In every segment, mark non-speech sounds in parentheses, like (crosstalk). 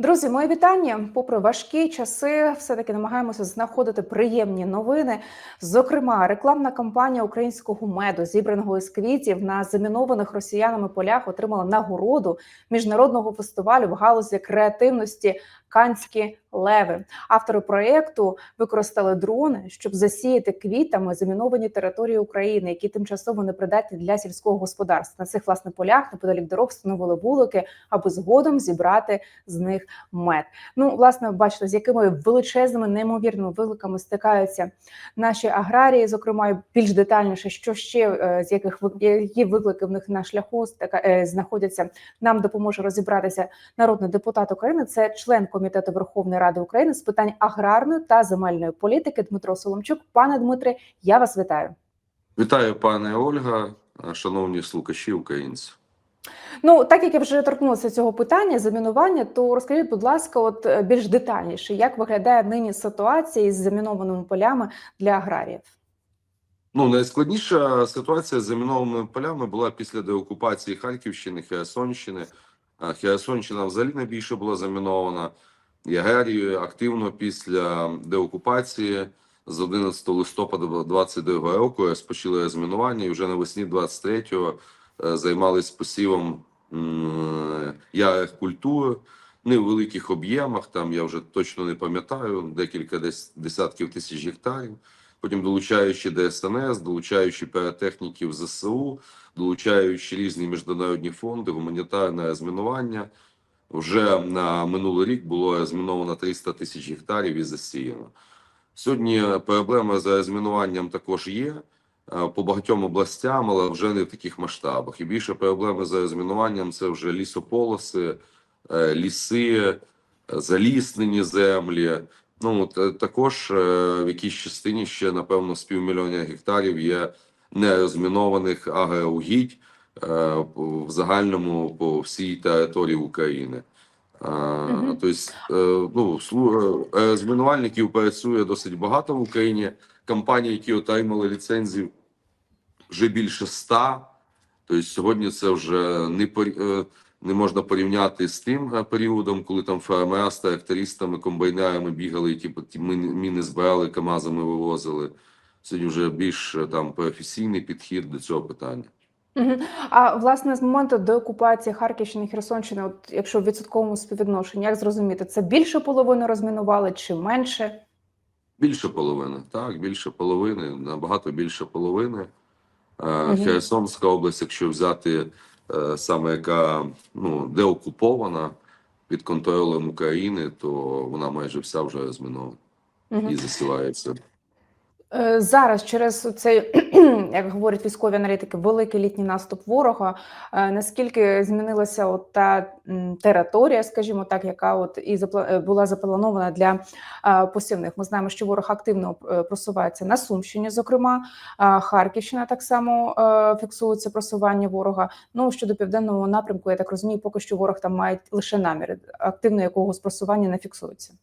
Друзі, мої вітання. Попри важкі часи, все таки намагаємося знаходити приємні новини. Зокрема, рекламна кампанія українського меду, зібраного із квітів на замінованих росіянами полях, отримала нагороду міжнародного фестивалю в галузі креативності Канські леви. Автори проєкту використали дрони, щоб засіяти квітами заміновані території України, які тимчасово непридатні для сільського господарства. На цих власне полях неподалік дорог встановили вулики, аби згодом зібрати з них мед. Ну, власне, бачите, з якими величезними неймовірними викликами стикаються наші аграрії, зокрема, більш детальніше, що ще е, з яких які виклики в них на шляху е, знаходяться. Нам допоможе розібратися народний депутат України. Це член комітету Верховної Ради України з питань аграрної та земельної політики Дмитро Соломчук. Пане Дмитре, я вас вітаю. Вітаю, пане Ольга, шановні слухачі українці. Ну, так як я вже торкнулася цього питання замінування, то розкажіть, будь ласка, от е, більш детальніше, як виглядає нині ситуація із замінованими полями для аграріїв? Ну, найскладніша ситуація з замінованими полями була після деокупації Харківщини, Херсонщини. А Херсонщина взагалі найбільше була замінована. Аграрії активно після деокупації з 11 листопада 22 року розпочали розмінування і вже навесні 23-го е, займалися посівом ярих культур. Не в великих об'ємах, там я вже точно не пам'ятаю, декілька дес, десятків тисяч гектарів. Потім долучаючи ДСНС, долучаючи піротехніків ЗСУ, долучаючи різні міжнародні фонди, гуманітарне розмінування. Вже на минулий рік було розміновано 300 тисяч гектарів і засіяно. Сьогодні проблема з розмінуванням також є е, по багатьом областям, але вже не в таких масштабах. І більше проблеми з розмінуванням це вже лісополоси, е, ліси, е, заліснені землі. Ну також е, в якійсь частині ще напевно з півмільйона гектарів є нерозмінованих агроугідь е, в загальному по всій території України. Е, Тобто, е, ну е, розмінувальників працює досить багато в Україні. Компанії, які отримали ліцензію, вже більше ста. Тобто сьогодні це вже не е, не можна порівняти з тим е, періодом, коли там фермера з трактористами, комбайнерами бігали, і типу, ті міни, збирали, КАМАЗами вивозили. Сьогодні вже більш е, там професійний підхід до цього питання. А власне з моменту деокупації Харківщини і Херсонщини, от якщо в відсотковому співвідношенні, як зрозуміти, це більше половини розмінували чи менше? Більше половини, так, більше половини, набагато більше половини. Мгм. Херсонська область, якщо взяти е, саме яка ну, де окупована під контролем України, то вона майже вся вже розмінована Мгм. і засівається. Е, Зараз через цей, (clears throat) як говорять військові аналітики, великий літній наступ ворога. е, Наскільки змінилася от та територія, скажімо так, яка от і е, була запланована для посівних? Ми знаємо, що ворог активно просувається на Сумщині, зокрема Харківщина так само фіксується просування ворога. Ну щодо південного напрямку, я так розумію, поки що ворог там має лише наміри. Активно якогось просування не фіксується.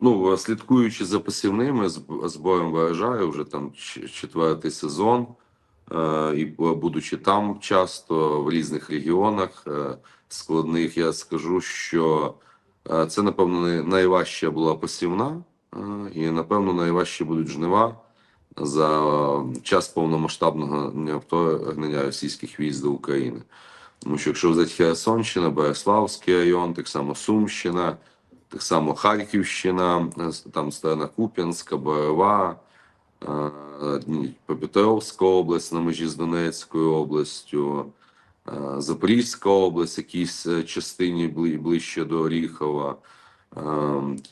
Ну, слідкуючи за посівними зб- збором врожаю, вже там четвертий сезон, е, і будучи там часто в різних регіонах е, складних, я скажу, що е, це, напевно, най- найважча була посівна, і, напевно, найважчі будуть жнива за час повномасштабного вторгнення російських військ до України. Тому що якщо взяти Херсонщина, Береславський район, так само Сумщина, так само Харківщина, е, там сторона Куп'янська, Борова, е, Дніпропетровська область на межі з Донецькою областю, е, Запорізька область, якійсь е, частині ближче до Оріхова,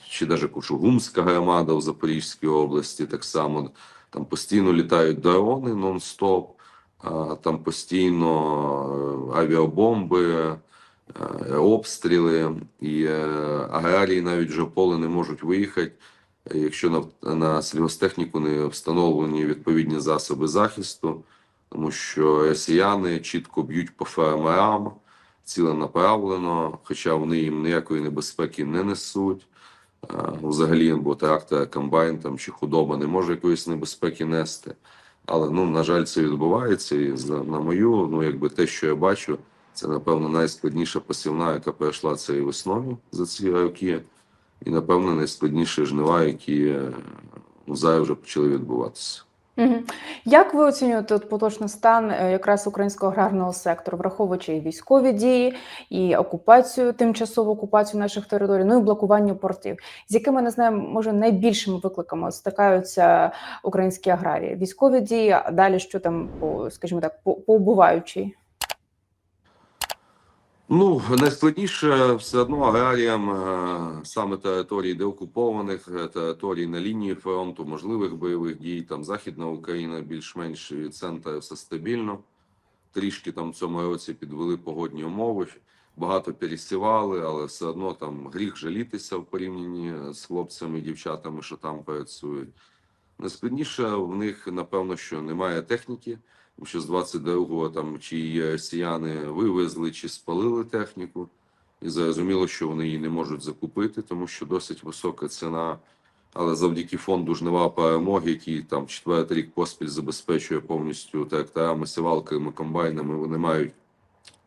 чи навіть Кучугумська громада в Запорізькій області, так само там постійно літають дрони нон-стоп, там постійно авіабомби. Е, обстріли, і е, аграрії навіть вже поле не можуть виїхати, якщо на, на сільгостехніку не встановлені відповідні засоби захисту, тому що росіяни чітко б'ють по фермерам ціленаправлено, хоча вони їм ніякої небезпеки не несуть. Е, Взагалі, бо трактор, комбайн там чи худоба не може якоїсь небезпеки нести. Але ну на жаль, це відбувається. І на мою, ну якби те, що я бачу, Це, напевно, найскладніша посівна, яка пройшла цією весною за ці роки. І, напевно, найскладніші жнива, які е, ну, зараз вже почали відбуватися. Як ви оцінюєте от поточний стан е, якраз українського аграрного сектору, враховуючи і військові дії, і окупацію, тимчасову окупацію наших територій, ну і блокування портів, з якими не знаю, може найбільшими викликами стикаються українські аграрії? Військові дії, а далі що там по, скажімо так, по, по убуваючій? Ну, найскладніше все одно аграріям е, саме території деокупованих, е, територій на лінії фронту, можливих бойових дій. Там Західна Україна більш-менш центр все стабільно. Трішки там в цьому році підвели погодні умови, багато пересівали, але все одно там гріх жалітися в порівнянні з хлопцями і дівчатами, що там працюють. Найскладніше в них, напевно, що немає техніки. Що з 22-го там чи її росіяни вивезли, чи спалили техніку, і зрозуміло, що вони її не можуть закупити, тому що досить висока ціна. Але завдяки фонду жнива перемоги, який там четвертий рік поспіль забезпечує повністю тракторами, сівалками, комбайнами, вони мають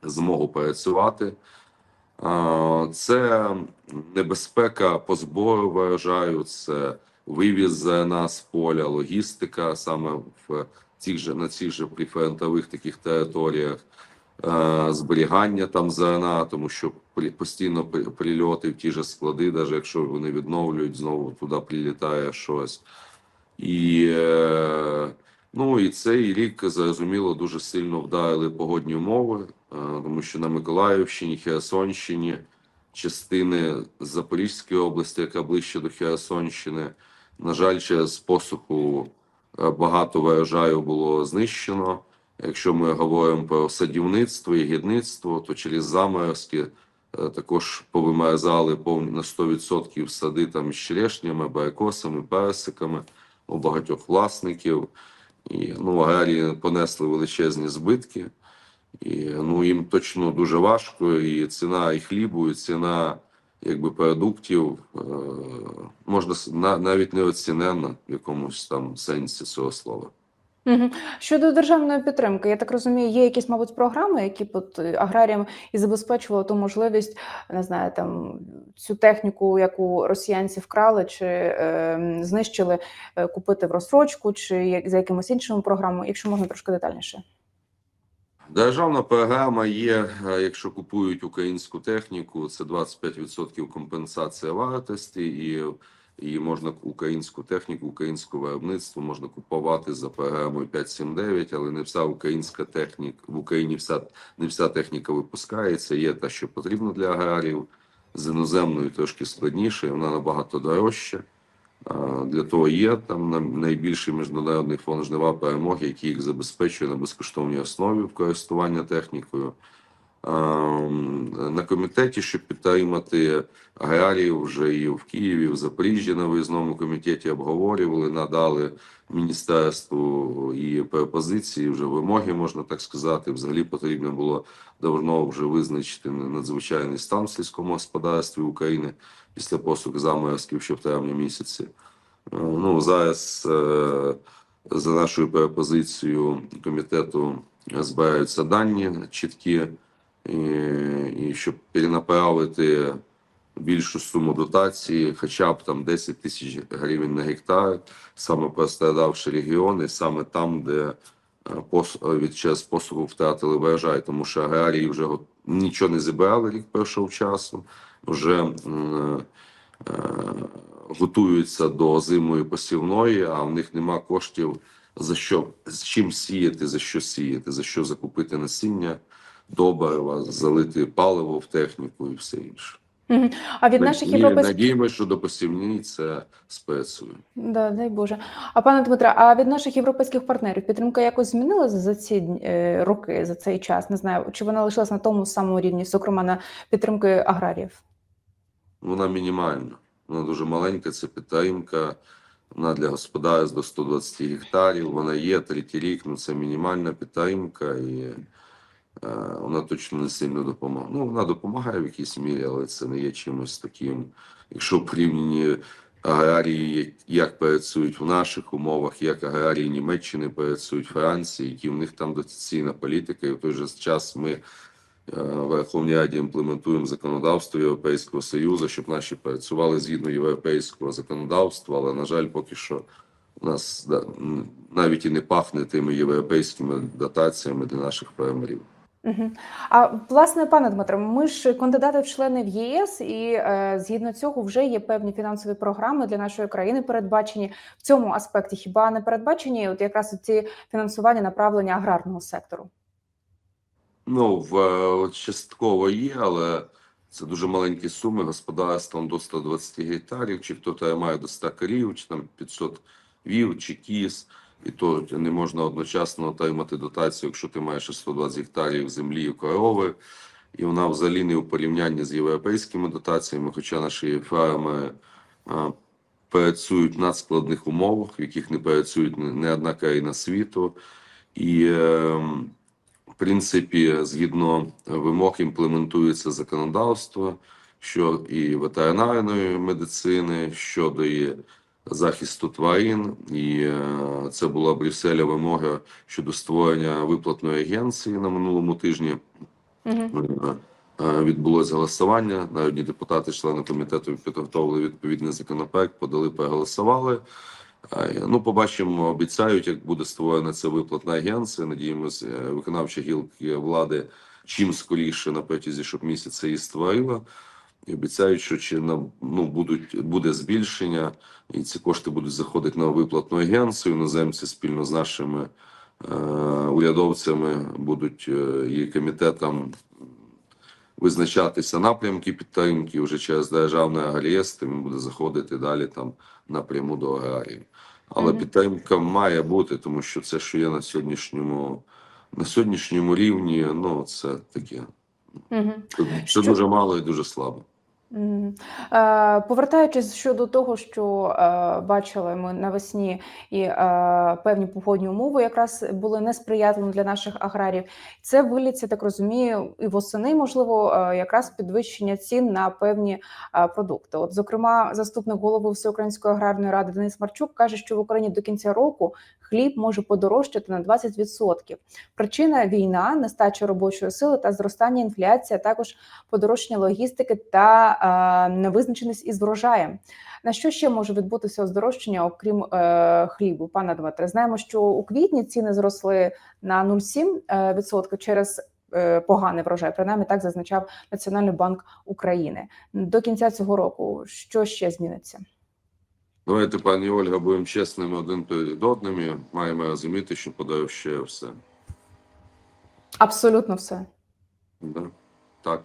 змогу працювати. Це небезпека по збору врожаю, це вивіз зерна з поля, логістика саме в цих же на цих же прифронтових таких територіях, е, зберігання там зерна, тому що постійно при- прильоти в ті ж склади, навіть якщо вони відновлюють, знову туди прилітає щось. І, е, ну, і цей рік, зрозуміло, дуже сильно вдарили погодні умови, е, тому що на Миколаївщині, Херсонщині, частини Запорізької області, яка ближче до Херсонщини, на жаль, через посуху багато врожаю було знищено. Якщо ми говоримо про садівництво і гідництво, то через заморозки е, також повимерзали повні на 100% сади там з черешнями, абрикосами, персиками у багатьох власників. І ну, аграрії понесли величезні збитки. І ну, їм точно дуже важко. І ціна і хлібу, і ціна якби продуктів е, можна навіть не оцінена в якомусь там сенсі цього слова. Щодо державної підтримки, я так розумію, є якісь, мабуть, програми, які б е, аграріям і забезпечували ту можливість, не знаю, там цю техніку, яку росіянці вкрали чи е, знищили, купити в розсрочку, чи як- за якимось іншими програмами, якщо можна трошки детальніше. Державна програма є, е, якщо купують українську техніку, це 25% компенсація вартості, і, і можна українську техніку, українське виробництво можна купувати за програмою 579, але не вся українська техніка в Україні вся не вся техніка випускається. Є те, що потрібно для аграріїв. З іноземною трошки складніше, вона набагато дорожча. Для того є там на- найбільший міжнародний фонд жнива перемоги, який їх забезпечує на безкоштовній основі в користування технікою. На комітеті, щоб підтримати аграріїв, вже і в Києві, в Запоріжжі на виїзному комітеті обговорювали, надали міністерству і пропозиції, вже вимоги, можна так сказати. Взагалі потрібно було давно вже визначити надзвичайний стан в сільському господарстві України після посух заморозків ще в травні місяці. Е, Ну, зараз е, за нашою пропозицією комітету збираються дані чіткі, і, і щоб перенаправити більшу суму дотації, хоча б там 10 тисяч гривень на гектар, саме пострадавші регіони, саме там, де е, пос- від час посуху втратили врожай, тому що аграрії вже го- нічого не зібрали, рік пройшов часу, вже е, готуються до зимої посівної, а в них нема коштів за що з чим сіяти, за що сіяти, за що закупити насіння, добрива, залити паливо в техніку і все інше. А від наших європейських Надіємося, що до посівні це спрацює. Да, дай Боже. А пане Дмитре, а від наших європейських партнерів підтримка якось змінилася за ці е, роки, за цей час? Не знаю, чи вона лишилась на тому самому рівні, зокрема на підтримки аграріїв? Вона мінімальна. Вона дуже маленька. Це підтримка. Вона для господарств до 120 гектарів. Вона є третій рік. Ну це мінімальна підтримка, і вона точно не сильно допомагає. Ну вона допомагає в якійсь мірі, але це не є чимось таким. Якщо порівняні аграрії, як- працюють в наших умовах, як аграрії Німеччини працюють, Франції, які в них там дотаційна політика, і в той же час ми е, в Верховній Раді імплементуємо законодавство Європейського Союзу, щоб наші працювали згідно європейського законодавства, але, на жаль, поки що у нас навіть і не пахне тими європейськими дотаціями для наших фермерів. А власне, пане Дмитре, ми ж кандидати в члени в ЄС, і е, згідно цього вже є певні фінансові програми для нашої країни передбачені в цьому аспекті. Хіба не передбачені от якраз ці фінансування направлення аграрного сектору? Ну, в е, частково є, але це дуже маленькі суми. Господарством до 120 гектарів, чи хто має до 100 корів, чи там 500 вів, чи кіз. І то не можна одночасно отримати дотацію, якщо ти маєш 120 гектарів землі і корови. І вона взагалі не у порівнянні з європейськими дотаціями, хоча наші ферми працюють в надскладних умовах, в яких не працюють не не одна країна світу. І ем, в принципі, згідно вимог імплементується законодавство що і ветеринарної медицини, щодо і захисту тварин, і е, це була Брюсселя вимога щодо створення виплатної агенції на минулому тижні. Угу. Е, голосування. Народні депутати, члени комітету підготовили відповідний законопроект, подали, проголосували. Ну, побачимо, обіцяють, як буде створена ця виплатна агенція. Надіємося, виконавча гілки влади чим скоріше на протязі щоб місяця її створила. І обіцяють, що чи на ну будуть буде збільшення, і ці кошти будуть заходити на виплатну агенцію. Іноземці спільно з нашими е, урядовцями будуть е, і комітетом визначатися напрямки підтримки вже через державний агрієст, він буде заходити далі там напряму до аграріїв. Але Мгм. підтримка має бути, тому що це, що є на сьогоднішньому на сьогоднішньому рівні, ну це таке. Угу. Це, це дуже мало і дуже слабо. Е, Повертаючись щодо того, що е, бачили ми навесні, і е, певні погодні умови якраз були несприятливими для наших аграріїв. Це виліться, так розумію, і восени, можливо, якраз підвищення цін на певні продукти. От, зокрема, заступник голови Всеукраїнської аграрної ради Денис Марчук каже, що в Україні до кінця року хліб може подорожчати на 20%. Причина війна, нестача робочої сили та зростання інфляції, а також подорожчання логістики та е, невизначеність із врожаєм. На що ще може відбутися здорожчання, окрім е, хлібу? Пане Дмитре, знаємо, що у квітні ціни зросли на 0,7% е, через е, поганий врожай. Принаймні так зазначав Національний банк України. До кінця цього року що ще зміниться? Давайте, пані Ольга, будемо чесними один перед одним. і Маємо розуміти, що подорожчає все. Абсолютно все. Да? Так.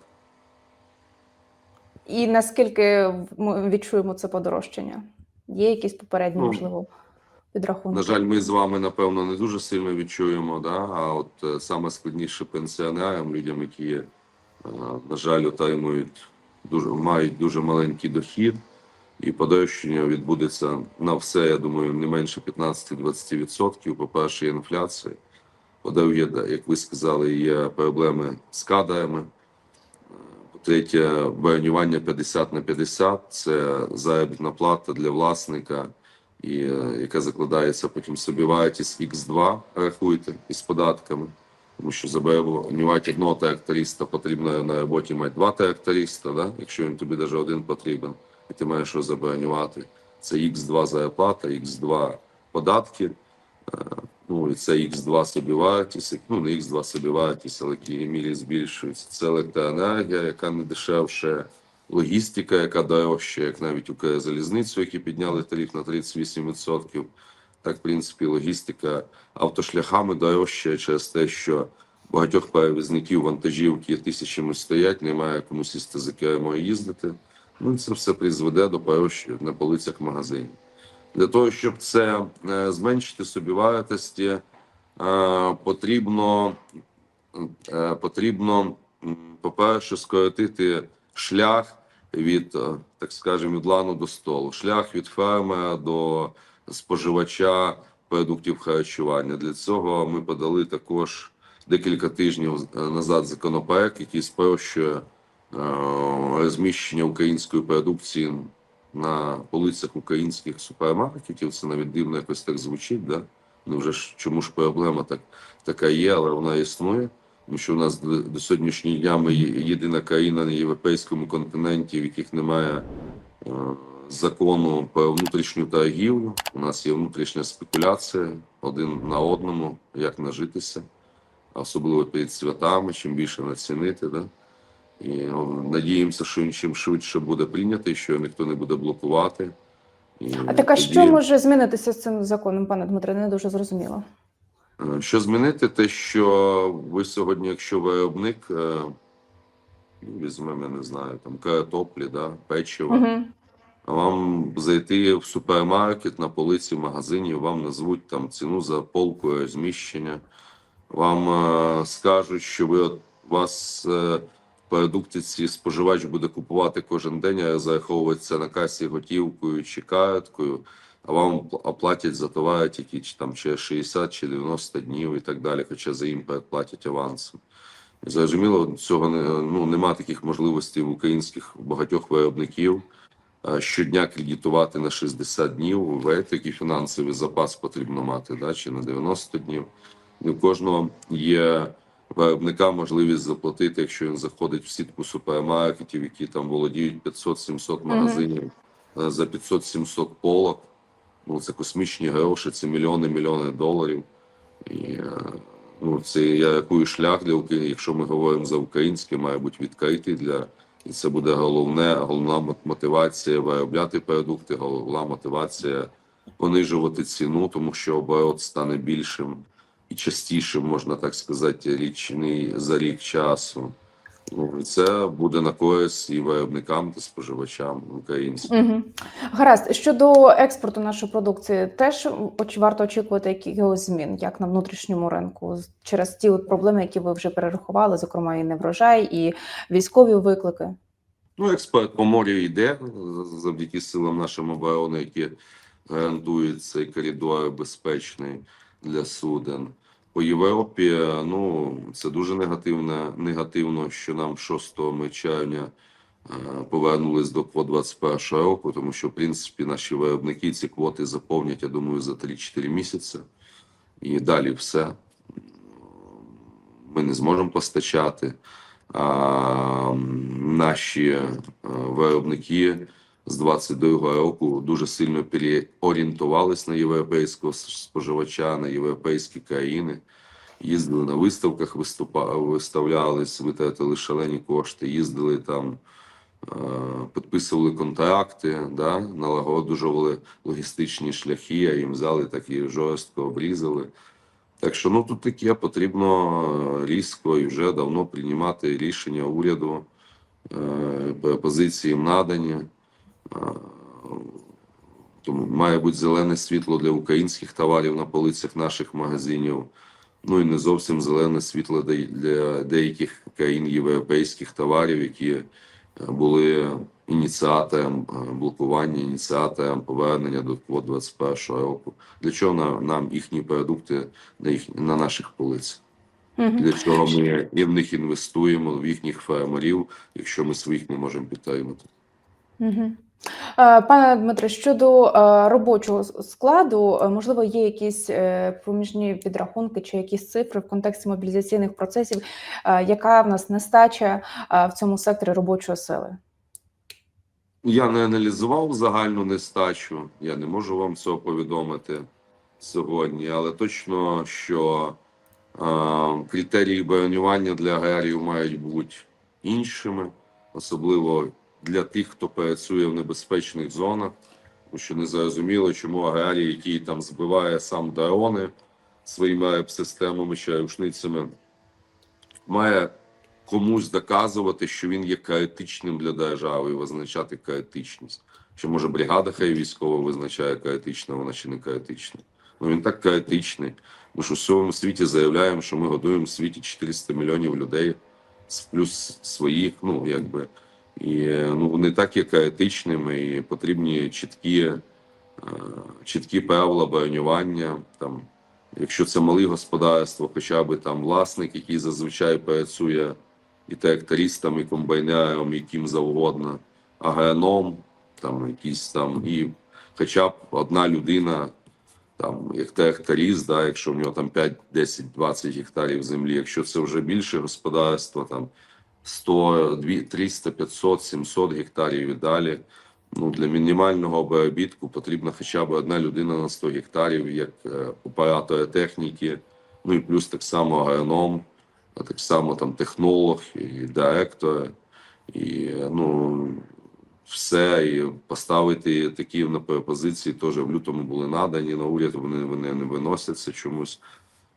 І наскільки ми відчуємо це подорожчання? Є якісь попередні, Ну, можливо, підрахунки? На жаль, ми з вами, напевно, не дуже сильно відчуємо. Да? А от е, саме складніше пенсіонерам, людям, які, е, на жаль, отримують дуже мають дуже маленький дохід, і подорожчання відбудеться на все, я думаю, не менше 15-20%. По-перше, інфляція. По-друге, як ви сказали, є проблеми з кадрами. По-третє, бронювання 50 на 50 – це заробітна плата для власника, і, е, яка закладається потім собівартість X2, рахуйте, із податками. Тому що забронювати одного тракториста потрібно на роботі мати два тракториста, да? якщо він тобі навіть один потрібен, і ти маєш його забронювати. Це X2 зарплата, X2 податки, е, ну і це X2 собівартість, ну не X2 собівартість, але мірі збільшується. Це електроенергія, яка не дешевше, логістика, яка дорожча, як навіть Укрзалізницю, які підняли тариф на 38%. Так, в принципі, логістика автошляхами дорожча через те, що багатьох перевізників вантажівки тисячами стоять, немає кому сісти за кермо їздити. Ну це все призведе до подорожчання на полицях магазинів. Для того, щоб це е, зменшити собівартості, е, потрібно, е, потрібно, по-перше, скоротити шлях від, так скажемо, від лану до столу, шлях від фермера до споживача продуктів харчування. Для цього ми подали також декілька тижнів назад законопроект, який спрощує розміщення української продукції на полицях українських супермаркетів. Це навіть дивно якось так звучить. Да? Ну вже ж чому ж проблема так така є, але вона існує. Тому що у нас до, сьогоднішнього дня єдина країна на європейському континенті, в яких немає е, закону про внутрішню торгівлю. У нас є внутрішня спекуляція один на одному, як нажитися, особливо перед святами, чим більше націнити. Да? І надіємося, що він чим швидше буде прийнятий, що ніхто не буде блокувати. І А так а тоді- що може змінитися з цим законом, пане Дмитре? Не дуже зрозуміло. Е, Що змінити, те, що ви сьогодні, якщо виробник, е, візьмемо, я не знаю, там картоплі, да, печива, Угу. а вам зайти в супермаркет на полиці в магазині, вам назвуть там ціну за полку розміщення, вам е, скажуть, що ви от- у вас е, продукти ці споживач буде купувати кожен день, а зараховується на касі готівкою чи карткою, а вам оплатять за товари тільки чи там через 60 чи 90 днів і так далі, хоча за імпорт платять авансом. Зрозуміло, цього не ну нема таких можливостей в українських багатьох виробників щодня кредитувати на 60 днів. Ви такий фінансовий запас потрібно мати, да, чи на 90 днів. Не у кожного є виробника можливість заплатити, якщо він заходить в сітку супермаркетів, які там володіють 500-700 магазинів е, за 500-700 полок. Ну, це космічні гроші, це мільйони мільйони доларів. І е, ну, це я рахую шлях для України. Якщо ми говоримо за українське, має бути відкритий для і це буде головне, головна мотивація виробляти продукти, головна мотивація понижувати ціну, тому що оборот стане більшим і частішим, можна так сказати, річний за рік часу. Ну, це буде на користь і виробникам та споживачам українським. Угу. Гаразд, щодо експорту нашої продукції, теж варто очікувати якихось змін, як на внутрішньому ринку, через ті от проблеми, які ви вже перерахували, зокрема і неврожай, і військові виклики. Ну, експорт по морю йде завдяки силам нашої оборони, які гарантують цей коридор безпечний для суден. По Європі, ну це дуже негативно, негативно, що нам 6 ми червня е, повернулись до квот 21 року, тому що в принципі наші виробники ці квоти заповнять, я думаю, за 3-4 місяці. І далі все. Ми не зможемо постачати. А, наші е, виробники з 22-го року дуже сильно переорієнтувались на європейського споживача, на європейські країни. Їздили на виставках, виставлялись, витратили шалені кошти, їздили там, е, підписували контракти, да, налагоджували логістичні шляхи, а їм взяли так і жорстко обрізали. Так що ну тут таке потрібно е, різко і вже давно приймати рішення уряду, е, пропозиції їм надані. Тому має бути зелене світло для українських товарів на полицях наших магазинів. Ну і не зовсім зелене світло для деяких країн європейських товарів, які е, були ініціатором е, блокування, ініціатором повернення до квот 21 року. Для чого нам, нам їхні продукти на, їх, на наших полицях? Угу. Для чого ми і в них інвестуємо, в їхніх фермерів, якщо ми своїх не можемо підтримати? Угу. Пане Дмитре, щодо е, робочого складу, е, можливо, є якісь е, проміжні підрахунки чи якісь цифри в контексті мобілізаційних процесів, е, яка в нас нестача е, в цьому секторі робочої сили? Я не аналізував загальну нестачу, я не можу вам цього повідомити сьогодні, але точно, що е, критерії бронювання для аграріїв мають бути іншими, особливо для тих, хто працює в небезпечних зонах, тому що не зрозуміло, чому аграрій, який там збиває сам дрони своїми системами чи рушницями, має комусь доказувати, що він є критичним для держави і визначати критичність. Чи може бригада хай військова визначає критична, вона чи не критична? Ну він так критичний. Ми ж у всьому світі заявляємо, що ми годуємо в світі 400 мільйонів людей, с- плюс своїх, ну якби. І ну, вони так є критичними, і потрібні чіткі, е, чіткі правила бронювання. Там, якщо це мале господарство, хоча б там власник, який зазвичай працює і трактористом, і комбайнером, і ким завгодно, агроном, там якісь там, і хоча б одна людина там як тракторист, да, якщо в нього там 5, 10, 20 гектарів землі, якщо це вже більше господарство, там 100, 300, 500, 700 гектарів і далі. Ну, для мінімального обробітку потрібна хоча б одна людина на 100 гектарів, як е, оператори техніки, ну і плюс так само агроном, а так само там технолог і директор, і ну все, і поставити такі на пропозиції теж в лютому були надані на уряд, вони, вони не виносяться чомусь.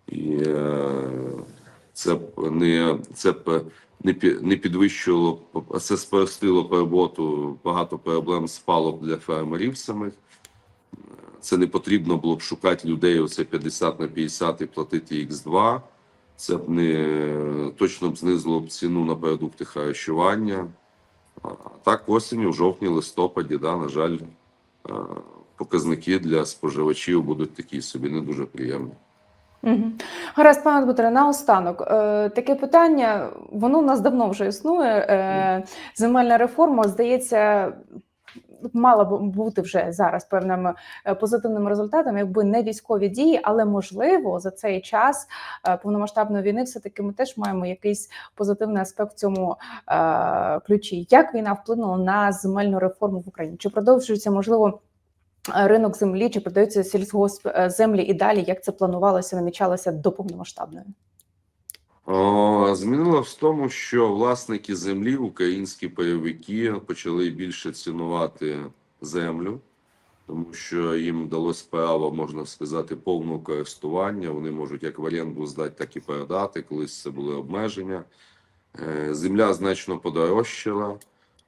І е, це не це не пі- не підвищувало, а це спростило роботу, багато проблем спало б для фермерів самих. Це не потрібно було б шукати людей, оце 50 на 50 і платити X2. Це б не точно б знизило б ціну на продукти харчування. А так осінню, в жовтні, листопаді, да, на жаль, е, показники для споживачів будуть такі собі не дуже приємні. Угу. Гаразд, пане Дмитре, наостанок. Е, таке питання, воно у нас давно вже існує. Е, земельна реформа, здається, мала б бути вже зараз певним е, позитивним результатом, якби не військові дії, але можливо за цей час е, повномасштабної війни все-таки ми теж маємо якийсь позитивний аспект в цьому е, ключі. Як війна вплинула на земельну реформу в Україні? Чи продовжується можливо? Е, Ринок землі чи продаються сільськогосп е, землі і далі, як це планувалося, намічалося до повномасштабної? О, Змінило в тому, що власники землі, українські пайовики, почали більше цінувати землю, тому що їм вдалося право, можна сказати, повного користування. Вони можуть як в оренду здати, так і передати. Колись це були обмеження. Е, Земля значно подорожчала,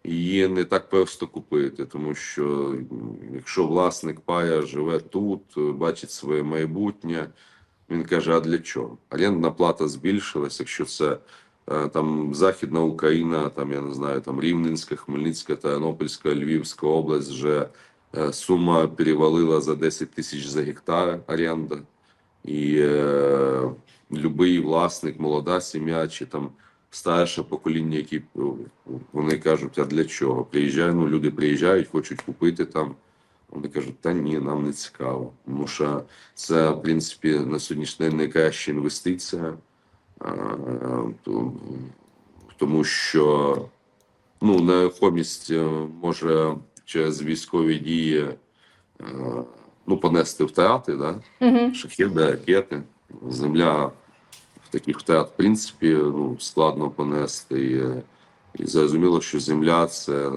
її не так просто купити, тому що якщо власник пая живе тут, бачить своє майбутнє. Він каже: а для чого? Орендна плата збільшилась, якщо це е, там Західна Україна, там я не знаю, там Рівненська, Хмельницька, Тернопільська, Львівська область вже е, сума перевалила за 10 тисяч за гектар оренда. І е, любий власник, молода сім'я чи там старше покоління, які е, вони кажуть, а для чого? Приїжджають, ну люди приїжджають, хочуть купити там. Вони кажуть, та ні, нам не цікаво. Тому що це, в принципі, на сьогоднішній день найкраща інвестиція, тому що ну, нерухомість е, може через військові дії е, ну, понести втрати, да? Угу. шахеди, ракети. Земля таких втрат, в принципі, ну, складно понести. І, і зрозуміло, що земля це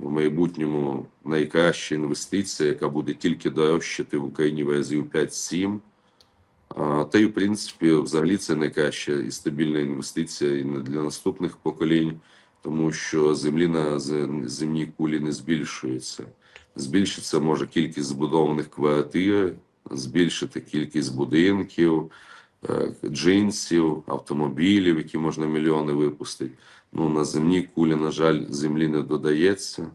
в майбутньому найкраща інвестиція, яка буде тільки дорожчати в Україні в разів 5-7. Та й, в принципі, взагалі це найкраща і стабільна інвестиція і для наступних поколінь, тому що землі на земній кулі не збільшується. Збільшиться може кількість збудованих квартир, збільшити кількість будинків, джинсів, автомобілів, які можна мільйони випустити. Ну, на земній кулі, на жаль, землі не додається.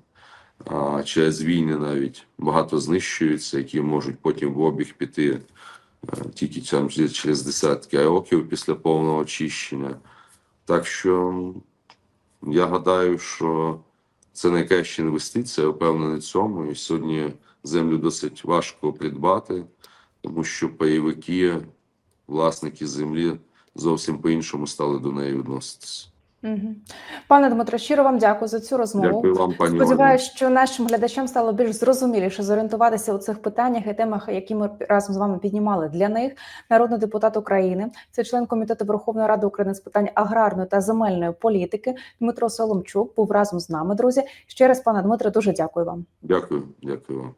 А через війни навіть багато знищується, які можуть потім в обіг піти е, тільки через десятки років після повного очищення. Так що я гадаю, що це найкраща інвестиція, я впевнений цьому. І сьогодні землю досить важко придбати, тому що пайовики, власники землі зовсім по-іншому стали до неї відноситися. Угу. Пане Дмитро, щиро вам дякую за цю розмову. Дякую вам, пані Ольго. Сподіваюся, що нашим глядачам стало більш зрозуміліше зорієнтуватися у цих питаннях і темах, які ми разом з вами піднімали для них. Народний депутат України, це член комітету Верховної Ради України з питань аграрної та земельної політики Дмитро Соломчук був разом з нами. Друзі, ще раз, пане Дмитре, дуже дякую вам. Дякую, дякую вам.